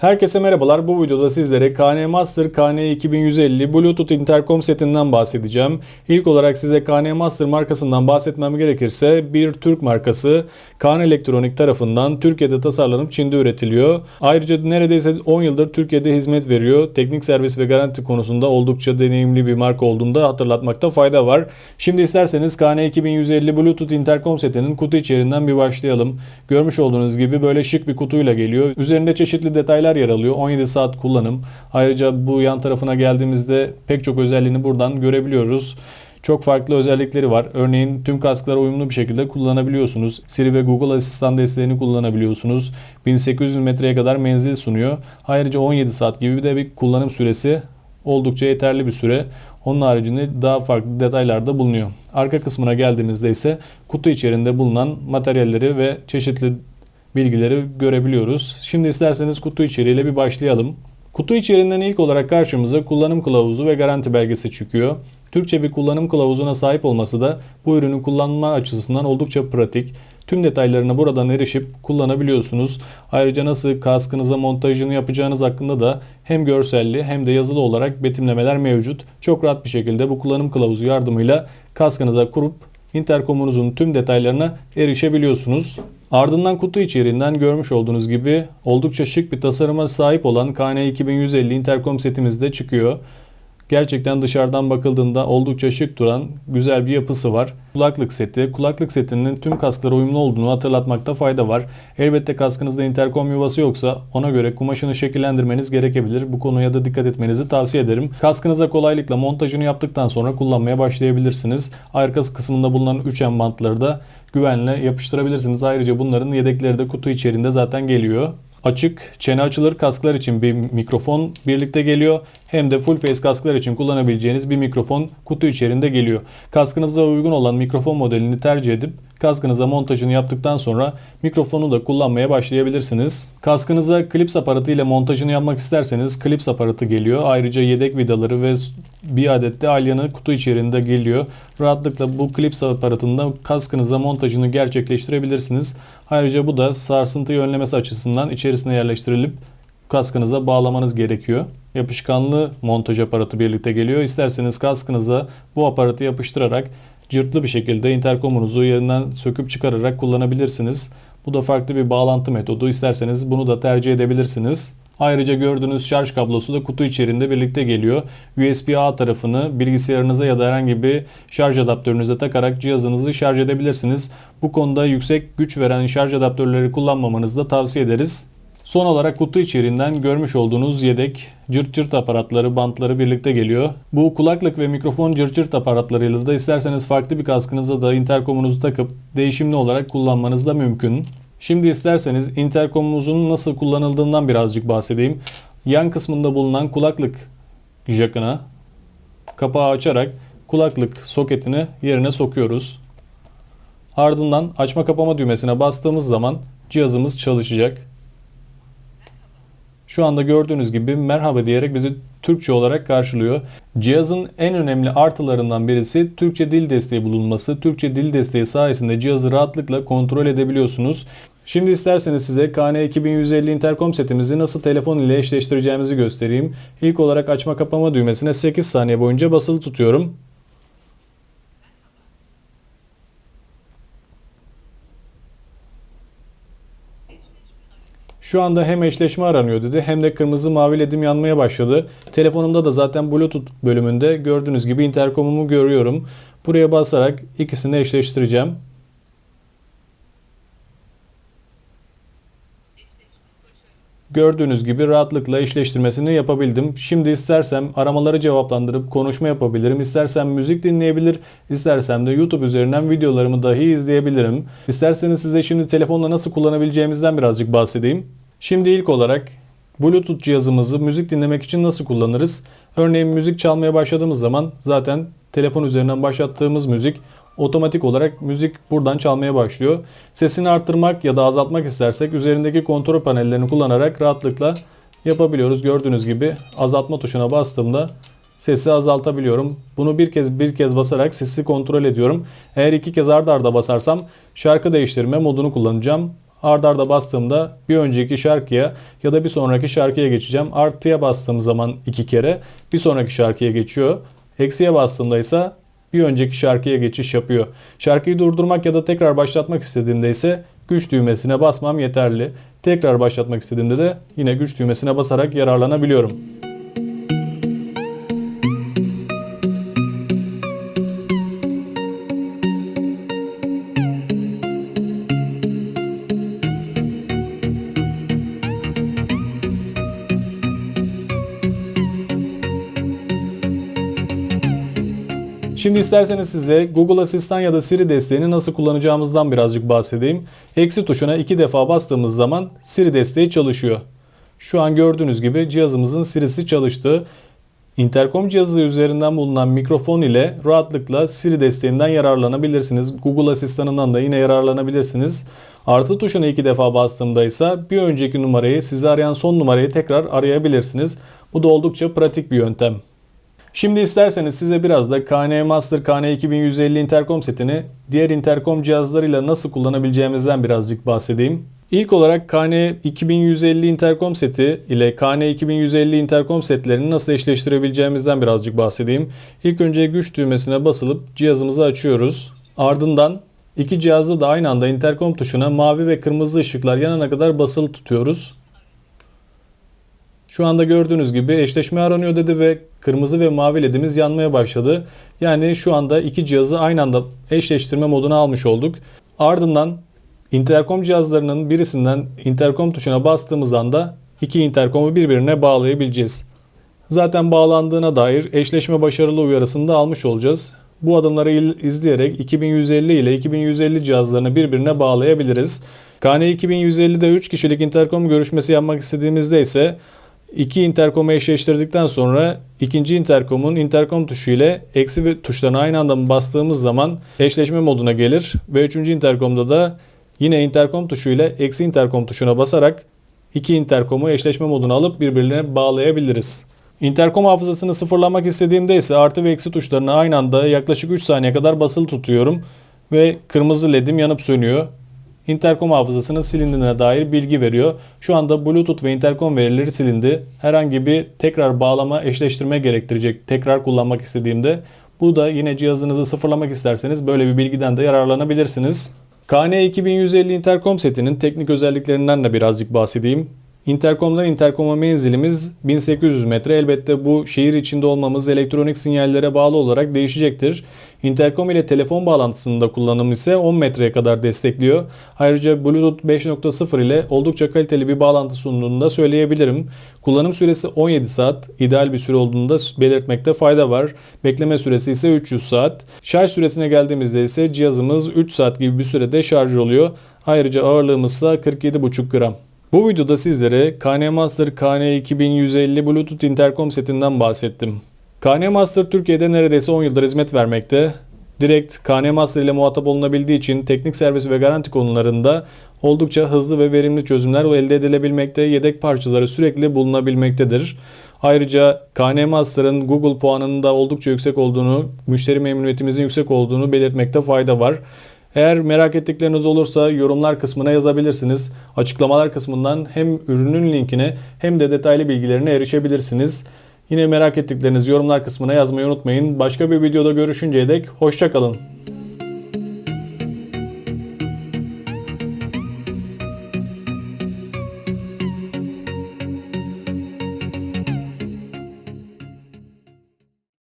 Herkese merhabalar. Bu videoda sizlere KN Master KN 2150 Bluetooth intercom setinden bahsedeceğim. İlk olarak size KN Master markasından bahsetmem gerekirse bir Türk markası KN Elektronik tarafından Türkiye'de tasarlanıp Çin'de üretiliyor. Ayrıca neredeyse 10 yıldır Türkiye'de hizmet veriyor. Teknik servis ve garanti konusunda oldukça deneyimli bir marka olduğunu da hatırlatmakta fayda var. Şimdi isterseniz KN 2150 Bluetooth intercom setinin kutu içeriğinden bir başlayalım. Görmüş olduğunuz gibi böyle şık bir kutuyla geliyor. Üzerinde çeşitli detaylar yer alıyor. 17 saat kullanım. Ayrıca bu yan tarafına geldiğimizde pek çok özelliğini buradan görebiliyoruz. Çok farklı özellikleri var. Örneğin tüm kasklara uyumlu bir şekilde kullanabiliyorsunuz. Siri ve Google Asistan desteğini kullanabiliyorsunuz. 1800 metreye kadar menzil sunuyor. Ayrıca 17 saat gibi de bir kullanım süresi oldukça yeterli bir süre. Onun haricinde daha farklı detaylar da bulunuyor. Arka kısmına geldiğimizde ise kutu içerisinde bulunan materyalleri ve çeşitli bilgileri görebiliyoruz. Şimdi isterseniz kutu içeriğiyle bir başlayalım. Kutu içeriğinden ilk olarak karşımıza kullanım kılavuzu ve garanti belgesi çıkıyor. Türkçe bir kullanım kılavuzuna sahip olması da bu ürünü kullanma açısından oldukça pratik. Tüm detaylarına buradan erişip kullanabiliyorsunuz. Ayrıca nasıl kaskınıza montajını yapacağınız hakkında da hem görselli hem de yazılı olarak betimlemeler mevcut. Çok rahat bir şekilde bu kullanım kılavuzu yardımıyla kaskınıza kurup interkomunuzun tüm detaylarına erişebiliyorsunuz. Ardından kutu içeriğinden görmüş olduğunuz gibi oldukça şık bir tasarıma sahip olan KN 2150 interkom setimiz de çıkıyor. Gerçekten dışarıdan bakıldığında oldukça şık duran güzel bir yapısı var. Kulaklık seti. Kulaklık setinin tüm kasklara uyumlu olduğunu hatırlatmakta fayda var. Elbette kaskınızda interkom yuvası yoksa ona göre kumaşını şekillendirmeniz gerekebilir. Bu konuya da dikkat etmenizi tavsiye ederim. Kaskınıza kolaylıkla montajını yaptıktan sonra kullanmaya başlayabilirsiniz. Arkası kısmında bulunan 3M bantları da güvenle yapıştırabilirsiniz. Ayrıca bunların yedekleri de kutu içerisinde zaten geliyor. Açık, çene açılır kasklar için bir mikrofon birlikte geliyor. Hem de full face kasklar için kullanabileceğiniz bir mikrofon kutu içerisinde geliyor. Kaskınıza uygun olan mikrofon modelini tercih edip kaskınıza montajını yaptıktan sonra mikrofonu da kullanmaya başlayabilirsiniz. Kaskınıza klips aparatı ile montajını yapmak isterseniz klips aparatı geliyor. Ayrıca yedek vidaları ve bir adet de alyanı kutu içerisinde geliyor. Rahatlıkla bu klips aparatında kaskınıza montajını gerçekleştirebilirsiniz. Ayrıca bu da sarsıntıyı önlemesi açısından içerisine yerleştirilip kaskınıza bağlamanız gerekiyor. Yapışkanlı montaj aparatı birlikte geliyor. İsterseniz kaskınıza bu aparatı yapıştırarak cırtlı bir şekilde interkomunuzu yerinden söküp çıkararak kullanabilirsiniz. Bu da farklı bir bağlantı metodu. İsterseniz bunu da tercih edebilirsiniz. Ayrıca gördüğünüz şarj kablosu da kutu içerisinde birlikte geliyor. USB-A tarafını bilgisayarınıza ya da herhangi bir şarj adaptörünüze takarak cihazınızı şarj edebilirsiniz. Bu konuda yüksek güç veren şarj adaptörleri kullanmamanızı da tavsiye ederiz. Son olarak kutu içeriğinden görmüş olduğunuz yedek cırt cırt aparatları, bantları birlikte geliyor. Bu kulaklık ve mikrofon cırt cırt aparatlarıyla da isterseniz farklı bir kaskınıza da interkomunuzu takıp değişimli olarak kullanmanız da mümkün. Şimdi isterseniz interkomumuzun nasıl kullanıldığından birazcık bahsedeyim. Yan kısmında bulunan kulaklık jakına kapağı açarak kulaklık soketini yerine sokuyoruz. Ardından açma kapama düğmesine bastığımız zaman cihazımız çalışacak. Şu anda gördüğünüz gibi merhaba diyerek bizi Türkçe olarak karşılıyor. Cihazın en önemli artılarından birisi Türkçe dil desteği bulunması. Türkçe dil desteği sayesinde cihazı rahatlıkla kontrol edebiliyorsunuz. Şimdi isterseniz size KN 2150 interkom setimizi nasıl telefon ile eşleştireceğimizi göstereyim. İlk olarak açma kapama düğmesine 8 saniye boyunca basılı tutuyorum. Şu anda hem eşleşme aranıyor dedi hem de kırmızı mavi ledim yanmaya başladı. Telefonumda da zaten Bluetooth bölümünde gördüğünüz gibi interkomumu görüyorum. Buraya basarak ikisini eşleştireceğim. Gördüğünüz gibi rahatlıkla eşleştirmesini yapabildim. Şimdi istersem aramaları cevaplandırıp konuşma yapabilirim. İstersem müzik dinleyebilir. istersem de YouTube üzerinden videolarımı dahi izleyebilirim. İsterseniz size şimdi telefonla nasıl kullanabileceğimizden birazcık bahsedeyim. Şimdi ilk olarak Bluetooth cihazımızı müzik dinlemek için nasıl kullanırız? Örneğin müzik çalmaya başladığımız zaman zaten telefon üzerinden başlattığımız müzik otomatik olarak müzik buradan çalmaya başlıyor. Sesini arttırmak ya da azaltmak istersek üzerindeki kontrol panellerini kullanarak rahatlıkla yapabiliyoruz. Gördüğünüz gibi azaltma tuşuna bastığımda sesi azaltabiliyorum. Bunu bir kez bir kez basarak sesi kontrol ediyorum. Eğer iki kez arda arda basarsam şarkı değiştirme modunu kullanacağım. ard arda bastığımda bir önceki şarkıya ya da bir sonraki şarkıya geçeceğim. Artıya bastığım zaman iki kere bir sonraki şarkıya geçiyor. Eksiye bastığımda ise bir önceki şarkıya geçiş yapıyor. Şarkıyı durdurmak ya da tekrar başlatmak istediğimde ise güç düğmesine basmam yeterli. Tekrar başlatmak istediğimde de yine güç düğmesine basarak yararlanabiliyorum. Şimdi isterseniz size Google Asistan ya da Siri desteğini nasıl kullanacağımızdan birazcık bahsedeyim. Eksi tuşuna iki defa bastığımız zaman Siri desteği çalışıyor. Şu an gördüğünüz gibi cihazımızın Siri'si çalıştı. Intercom cihazı üzerinden bulunan mikrofon ile rahatlıkla Siri desteğinden yararlanabilirsiniz. Google asistanından da yine yararlanabilirsiniz. Artı tuşuna iki defa bastığımda ise bir önceki numarayı sizi arayan son numarayı tekrar arayabilirsiniz. Bu da oldukça pratik bir yöntem. Şimdi isterseniz size biraz da KN Master KN 2150 interkom setini diğer interkom cihazlarıyla nasıl kullanabileceğimizden birazcık bahsedeyim. İlk olarak KN 2150 interkom seti ile KN 2150 interkom setlerini nasıl eşleştirebileceğimizden birazcık bahsedeyim. İlk önce güç düğmesine basılıp cihazımızı açıyoruz. Ardından iki cihazda da aynı anda interkom tuşuna mavi ve kırmızı ışıklar yanana kadar basılı tutuyoruz. Şu anda gördüğünüz gibi eşleşme aranıyor dedi ve kırmızı ve mavi ledimiz yanmaya başladı. Yani şu anda iki cihazı aynı anda eşleştirme moduna almış olduk. Ardından interkom cihazlarının birisinden interkom tuşuna bastığımız anda iki interkomu birbirine bağlayabileceğiz. Zaten bağlandığına dair eşleşme başarılı uyarısını da almış olacağız. Bu adımları izleyerek 2150 ile 2150 cihazlarını birbirine bağlayabiliriz. KN 2150'de 3 kişilik interkom görüşmesi yapmak istediğimizde ise İki interkomu eşleştirdikten sonra ikinci interkomun interkom tuşu ile eksi ve tuşlarını aynı anda bastığımız zaman eşleşme moduna gelir ve üçüncü interkomda da yine interkom tuşu ile eksi interkom tuşuna basarak iki interkomu eşleşme moduna alıp birbirine bağlayabiliriz. Interkom hafızasını sıfırlamak istediğimde ise artı ve eksi tuşlarını aynı anda yaklaşık 3 saniye kadar basılı tutuyorum ve kırmızı ledim yanıp sönüyor interkom hafızasının silindiğine dair bilgi veriyor. Şu anda Bluetooth ve interkom verileri silindi. Herhangi bir tekrar bağlama eşleştirme gerektirecek tekrar kullanmak istediğimde bu da yine cihazınızı sıfırlamak isterseniz böyle bir bilgiden de yararlanabilirsiniz. KN 2150 interkom setinin teknik özelliklerinden de birazcık bahsedeyim. Interkom'dan interkoma menzilimiz 1800 metre. Elbette bu şehir içinde olmamız elektronik sinyallere bağlı olarak değişecektir. Interkom ile telefon bağlantısında kullanım ise 10 metreye kadar destekliyor. Ayrıca Bluetooth 5.0 ile oldukça kaliteli bir bağlantı sunduğunu da söyleyebilirim. Kullanım süresi 17 saat. ideal bir süre olduğunu da belirtmekte fayda var. Bekleme süresi ise 300 saat. Şarj süresine geldiğimizde ise cihazımız 3 saat gibi bir sürede şarj oluyor. Ayrıca ağırlığımız ise 47,5 gram. Bu videoda sizlere KN Master KN 2150 Bluetooth interkom setinden bahsettim. KN Master Türkiye'de neredeyse 10 yıldır hizmet vermekte. Direkt KN Master ile muhatap olunabildiği için teknik servis ve garanti konularında oldukça hızlı ve verimli çözümler elde edilebilmekte, yedek parçaları sürekli bulunabilmektedir. Ayrıca KN Master'ın Google puanının da oldukça yüksek olduğunu, müşteri memnuniyetimizin yüksek olduğunu belirtmekte fayda var. Eğer merak ettikleriniz olursa yorumlar kısmına yazabilirsiniz. Açıklamalar kısmından hem ürünün linkine hem de detaylı bilgilerine erişebilirsiniz. Yine merak ettikleriniz yorumlar kısmına yazmayı unutmayın. Başka bir videoda görüşünceye dek hoşçakalın.